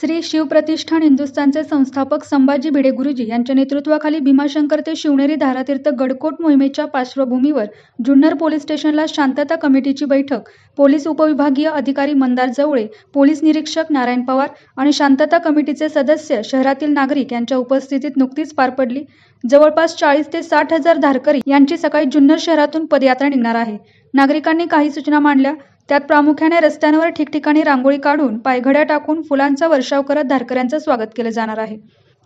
श्री शिवप्रतिष्ठान हिंदुस्थानचे संस्थापक संभाजी भिडे गुरुजी यांच्या नेतृत्वाखाली भीमाशंकर ते शिवनेरी धारातीर्थ गडकोट मोहिमेच्या पार्श्वभूमीवर जुन्नर पोलीस स्टेशनला शांतता कमिटीची बैठक पोलीस उपविभागीय अधिकारी मंदार जवळे पोलीस निरीक्षक नारायण पवार आणि शांतता कमिटीचे सदस्य शहरातील नागरिक यांच्या उपस्थितीत नुकतीच पार पडली. जवळपास चाळीस ते साठ हजार धारकरी यांची सकाळी जुन्नर शहरातून पदयात्रा निघणार आहे. नागरिकांनी काही सूचना मांडल्या. त्यात प्रामुख्याने रस्त्यांवर ठिकठिकाणी रांगोळी काढून पायघड्या टाकून फुलांचा वर्षाव करत धारकऱ्यांचं स्वागत केलं जाणार आहे.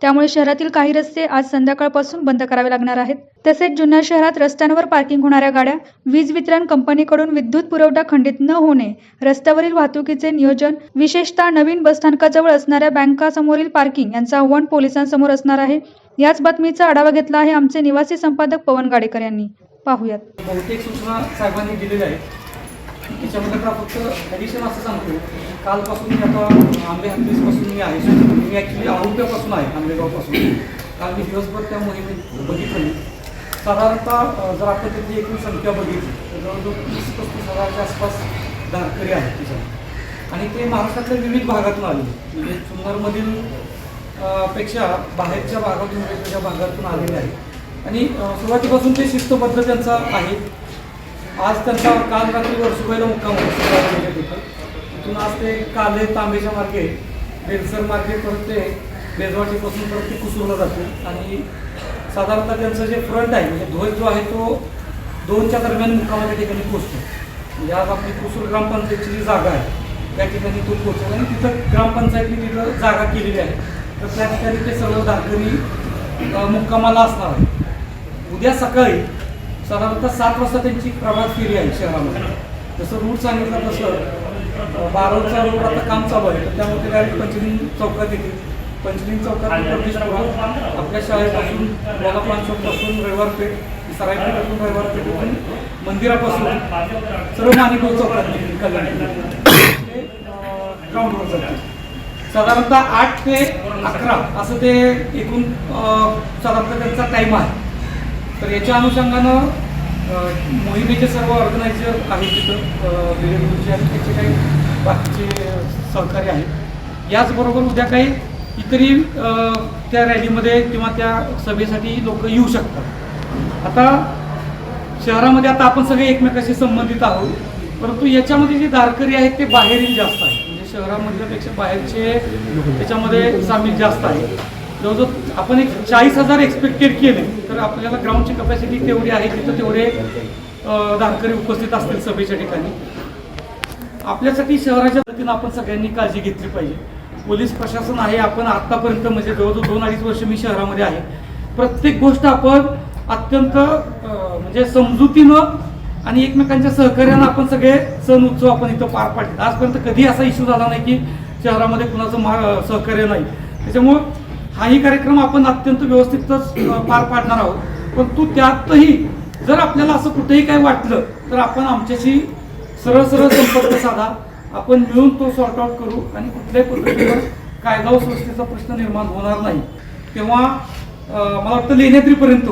त्यामुळे शहरातील काही रस्ते आज संध्याकाळपासून बंद करावे लागणार आहेत. तसेच जुन्या शहरात रस्त्यांवर पार्किंग होणाऱ्या गाड्या वीज वितरण कंपनीकडून विद्युत पुरवठा खंडित न होणे रस्त्यावरील वाहतुकीचे नियोजन विशेषतः नवीन बसस्थानकाजवळ असणाऱ्या बँकासमोरील पार्किंग यांचं आव्हान पोलिसांसमोर असणार आहे. याच बातमीचा आढावा घेतला आहे आमचे निवासी संपादक पवन गाडेकर यांनी. पाहूयात. बहुतेक सूचना साहेबांनी दिलेल्या आहेत. त्याच्यामध्ये आपण फक्त ॲडिशन असं सांगतो. कालपासून मी आता आंबे हत्तीसपासून मी आहे. मी ॲक्च्युली आरोग्यापासून आहे आंबेगावपासून. काल मी दिवसभर त्या मोहिमेत बघितली साधारणतः जर आपण त्याची एकूण संख्या बघितली तर जवळजवळ तीस पस्तीस हजारच्या आसपास धारकरी आहेत त्याच्यात आणि ते महाराष्ट्रातल्या विविध भागातून आले. म्हणजे सुंदरमधील पेक्षा बाहेरच्या भागातून वेगवेगळ्या भागातून आलेले आहेत. आणि सुरुवातीपासून ते शिस्तबद्ध त्यांचा आहे. आज त्यांचा काल रात्री वर्सुबाईला मुक्काम होता तिथं तिथून आज ते काले तांबेच्या मार्गे बेलसर मार्गे परत ते बेजवाटीपासून परत ते कुसूरला जाते आणि साधारणतः त्यांचं जे फ्रंट आहे म्हणजे ध्वज जो आहे तो दोनच्या दरम्यान मुक्कामाच्या ठिकाणी पोहोचतो. म्हणजे आज आपली कुसूर ग्रामपंचायतची जी जागा आहे त्या ठिकाणी तो पोहोचतो. आणि तिथं ग्रामपंचायतीने तिथं जागा केलेली आहे. तर त्या ठिकाणी ते सर्व दाखरी मुक्कामाला असणार आहे उद्या सकाळी साधारणतः सात वाजता त्यांची प्रभात फेरी आहे शहरामध्ये. जसं रूट सांगितलं तसं अं, रूट रोड आता काम चालू आहे तर त्यामुळे डायरेक्ट पंचलिंग चौकात येते. पंचलिंग चौकात आपल्या शाळेपासून गोलापान चौकपासून रविवार पेठ सरायपेठातून रविवार पेठेतून मंदिरापासून सर्व माणिकगाव चौकात ते, ग्राउंडवर जातील साधारणतः आठ ते अकरा असं ते एकूण साधारणतः त्यांचा टाईम आहे. तर याच्या अनुषंगानं मोहिमेचे सर्व ऑर्गनायझर आहेत तिथं. बिरेगुरुचे आणि त्याचे काही बाकीचे सहकारी आहेत. याचबरोबर उद्या काही इतरही त्या रॅलीमध्ये किंवा त्या सभेसाठी लोक येऊ शकतात. आता शहरामध्ये आता आपण सगळे एकमेकाशी संबंधित आहोत. परंतु याच्यामध्ये जे दारकरी आहेत ते बाहेरील जास्त आहे म्हणजे शहरामधल्यापेक्षा बाहेरचे त्याच्यामध्ये सामील जास्त आहे जवळजवळ आपण एक चाळीस हजार एक्सपेक्टेड केले तर आपल्याला ग्राउंडची कपॅसिटी तेवढी आहे तिथं तेवढे अं, धारकरी उपस्थित असतील सभेच्या ठिकाणी. आपल्यासाठी शहराच्या वतीनं आपण सगळ्यांनी काळजी घेतली पाहिजे. पोलीस प्रशासन आहे आपण आत्तापर्यंत म्हणजे जवळजवळ दोन अडीच वर्ष मी शहरामध्ये आहे. प्रत्येक गोष्ट आपण अत्यंत म्हणजे समजुतीनं आणि एकमेकांच्या सहकार्यानं आपण सगळे सण उत्सव आपण इथं पार पाडले आजपर्यंत कधी असा इश्यू झाला नाही की शहरामध्ये कुणाचं मा सहकार्य नाही. त्याच्यामुळं हाही कार्यक्रम आपण अत्यंत व्यवस्थितच पार पाडणार आहोत. परंतु त्यातही जर आपल्याला असं कुठेही काही वाटलं तर आपण आमच्याशी सरळ सरळ संपर्क साधा. आपण मिळून तो सॉर्ट आउट करू आणि कुठल्याही पद्धतीवर कायदा व सुरक्षेचा प्रश्न निर्माण होणार नाही. तेव्हा मला वाटतं लेण्याद्रीपर्यंत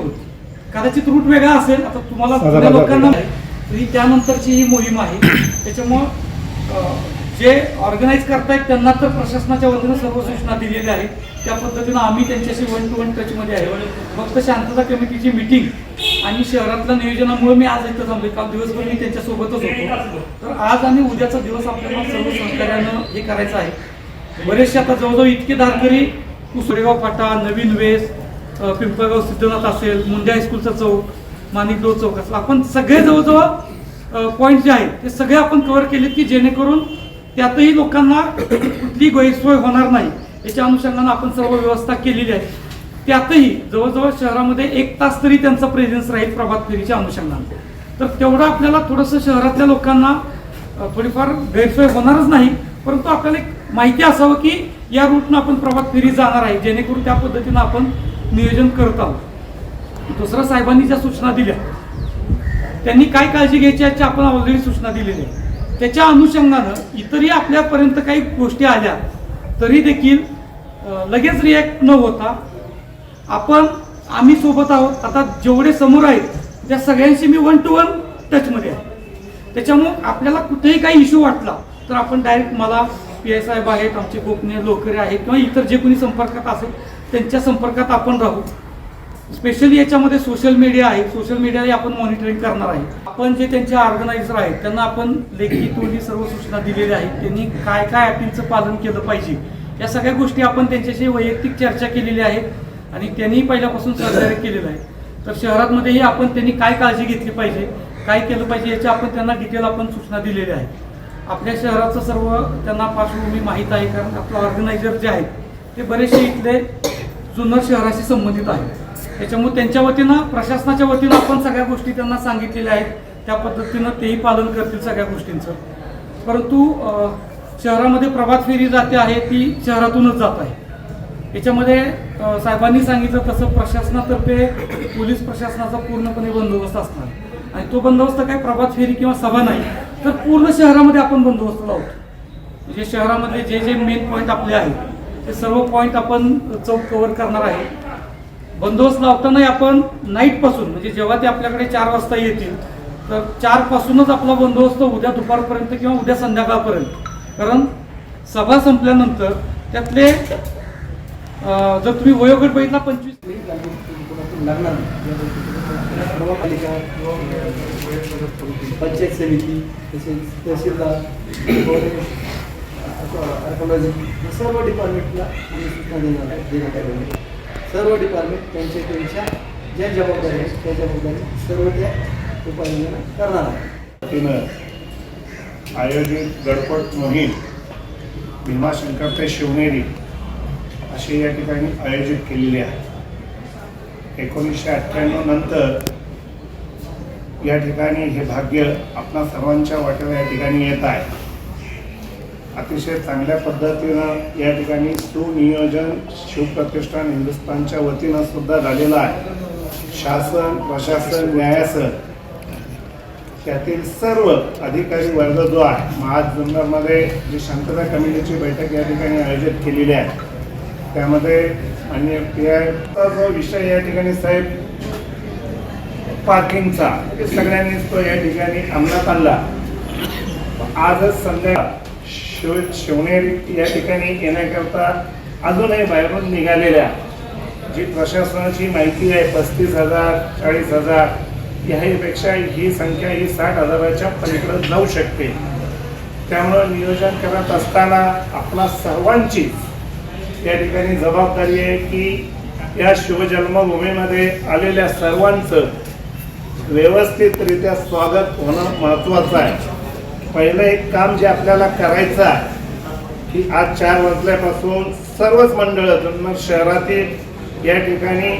कदाचित रूट वेगळा असेल आता तुम्हाला जुन्या लोकांना तर ही त्यानंतरची ही मोहीम आहे. त्याच्यामुळं जे ऑर्गनाईज करतायत त्यांना तर प्रशासनाच्या वतीनं सर्व सूचना दिलेल्या आहेत. त्या पद्धतीनं आम्ही त्यांच्याशी वन टू वन टचमध्ये आहे. म्हणजे फक्त शांतता कमिटीची मिटिंग आणि शहरातल्या नियोजनामुळे मी आज इथं थांबले काल दिवसभर मी त्यांच्यासोबतच होतो. तर आज आणि उद्याचा दिवस आपल्याला सर्व सहकार्यानं हे करायचं आहे. बरेचसे आता जवळजवळ इतके धारकरी कुसरेगाव फाटा नवीन वेस पिंपळगाव सिद्धनाथ असेल मुंडे हायस्कूलचा चौक माणिकगाव चौक असेल आपण सगळे जवळजवळ पॉईंट जे आहेत ते सगळे आपण कव्हर केलेत की जेणेकरून त्यातही लोकांना कुठली गैरसोय होणार नाही. याच्या अनुषंगानं आपण सर्व व्यवस्था केलेली आहे. त्यातही जवळजवळ शहरामध्ये एक तास तरी त्यांचा प्रेझेन्स राहील प्रभात फेरीच्या अनुषंगानं. तर तेवढं आपल्याला थोडंसं शहरातल्या लोकांना थोडीफार गैरसोय होणारच नाही परंतु आपल्याला एक माहिती असावं की या रूटनं आपण प्रभात फेरी जाणार आहे जेणेकरून त्या पद्धतीनं आपण नियोजन करत आहोत. दुसरं साहेबांनी ज्या सूचना दिल्या त्यांनी काय काळजी घ्यायची याची आपण ऑलरेडी सूचना दिलेली आहे. त्याच्या अनुषंगानं इतरही आपल्यापर्यंत काही गोष्टी आल्या तरी देखील लगेच रिॲक्ट न होता. आपण आम्ही सोबत आहोत. आता जेवढे समोर आहेत त्या सगळ्यांशी मी वन टू वन टचमध्ये आहे. त्याच्यामुळं आपल्याला कुठेही काही इश्यू वाटला तर आपण डायरेक्ट मला पी आय साहेब आहेत आमचे गोपनीय लोकरे आहेत किंवा इतर जे कोणी संपर्कात असेल त्यांच्या संपर्कात आपण राहू. स्पेशली याच्यामध्ये सोशल मीडिया आहे. सोशल मीडियाला आपण मॉनिटरिंग करणार आहे. आपण जे त्यांचे ऑर्गनायझर आहेत त्यांना आपण लेखी तोंडी सर्व सूचना दिलेल्या आहेत. त्यांनी काय काय अटींचं पालन केलं पाहिजे या सगळ्या गोष्टी आपण त्यांच्याशी वैयक्तिक चर्चा केलेली आहे आणि त्यांनी पहिल्यापासून सहकार्य केलेलं आहे. तर शहरातमध्येही आपण त्यांनी काय काळजी घेतली पाहिजे काय केलं पाहिजे याच्या आपण त्यांना डिटेल आपण सूचना दिलेल्या आहेत. आपल्या शहराचं सर्व त्यांना पार्श्वभूमी माहीत आहे कारण आपलं ऑर्गनायझर जे आहेत ते बरेचसे इथले जुन्नर शहराशी संबंधित आहेत. त्याच्यामुळे त्यांच्या वतीनं प्रशासनाच्या वतीनं आपण सगळ्या गोष्टी त्यांना सांगितलेल्या आहेत. त्या पद्धतीनं तेही पालन करतील सगळ्या गोष्टींचं. परंतु शहरामध्ये प्रभात फेरी जाते आहे ती शहरातूनच जात आहे. याच्यामध्ये साहेबांनी सांगितलं तसं प्रशासनातर्फे पोलीस प्रशासनाचा पूर्णपणे बंदोबस्त असणार. आणि तो बंदोबस्त काय प्रभात फेरी किंवा सभा नाही तर पूर्ण शहरामध्ये आपण बंदोबस्त लावतो. म्हणजे शहरामध्ये जे जे मेन पॉईंट आपले आहेत ते सर्व पॉईंट आपण चौक कव्हर करणार आहे. बंदोबस्त लावतानाही आपण नाईटपासून म्हणजे जेव्हा ते आपल्याकडे चार वाजता येतील तर चारपासूनच आपला बंदोबस्त उद्या दुपारपर्यंत किंवा उद्या संध्याकाळपर्यंत. कारण सभा संपल्यानंतर त्यातले जर तुम्ही वयोगट बघितला पंचवीस पंचायत समिती तसेच तहसीलदार सर्व डिपार्टमेंटला सूचना देणार देण्यात आलेल्या सर्व डिपार्टमेंट त्यांच्या त्यांच्या ज्या जबाबदारी आहेत त्या जबाबदारी सर्व त्या उपाययोजना करणार आहेत. आयोजित गडपट मोहीम भीमाशंकर ते शिवनेरी अशी या ठिकाणी आयोजित केलेली आहे. एकोणीसशे अठ्ठ्याण्णव नंतर या ठिकाणी हे भाग्य आपणा सर्वांच्या वाट्याला या ठिकाणी येत आहे. अतिशय चांगल्या पद्धतीनं या ठिकाणी सुनियोजन शिवप्रतिष्ठान हिंदुस्थानच्या वतीनं सुद्धा झालेलं आहे. शासन प्रशासन न्यायासन त्यातील सर्व अधिकारी वर्ग जो आहे महाज जुन्नरमध्ये जी शांतता कमिटीची बैठक या ठिकाणी आयोजित केलेली आहे. त्यामध्ये आणि पी आयचा जो विषय या ठिकाणी साहेब पार्किंगचा सगळ्यांनीच तो या ठिकाणी अंमलात आणला. आजच संध्या शिव शिवनेरी या ठिकाणी येण्याकरता अजूनही बाहेरून निघालेल्या जी प्रशासनाची माहिती आहे पस्तीस हजार चाळीस हजार ह्याहीपेक्षा ही संख्या ही साठ हजाराच्या पलीकडे जाऊ शकते. त्यामुळं नियोजन करत असताना आपला सर्वांची या ठिकाणी जबाबदारी आहे की या शिवजन्मभूमीमध्ये आलेल्या सर्वांचं व्यवस्थितरित्या स्वागत होणं महत्त्वाचं आहे. पहिलं एक काम जे आपल्याला करायचं आहे की आज चार वाजल्यापासून सर्वच मंडळं जुन्नर शहरातील या ठिकाणी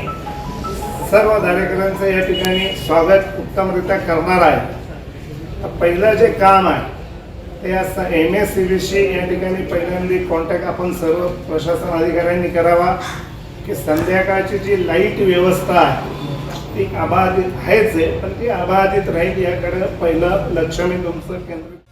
सर्व धारेकरांचं या ठिकाणी स्वागत उत्तमरित्या करणार आहे. पहिलं जे काम आहे ते असं एम एस सी बीशी या ठिकाणी पहिल्यांदा कॉन्टॅक्ट आपण सर्व प्रशासन अधिकाऱ्यांनी करावा की संध्याकाळची जी लाइट व्यवस्था आहे ती अबाधित आहेच आहे पण ती अबाधित राहील याकडे पहिलं लक्ष मी तुमचं केंद्रित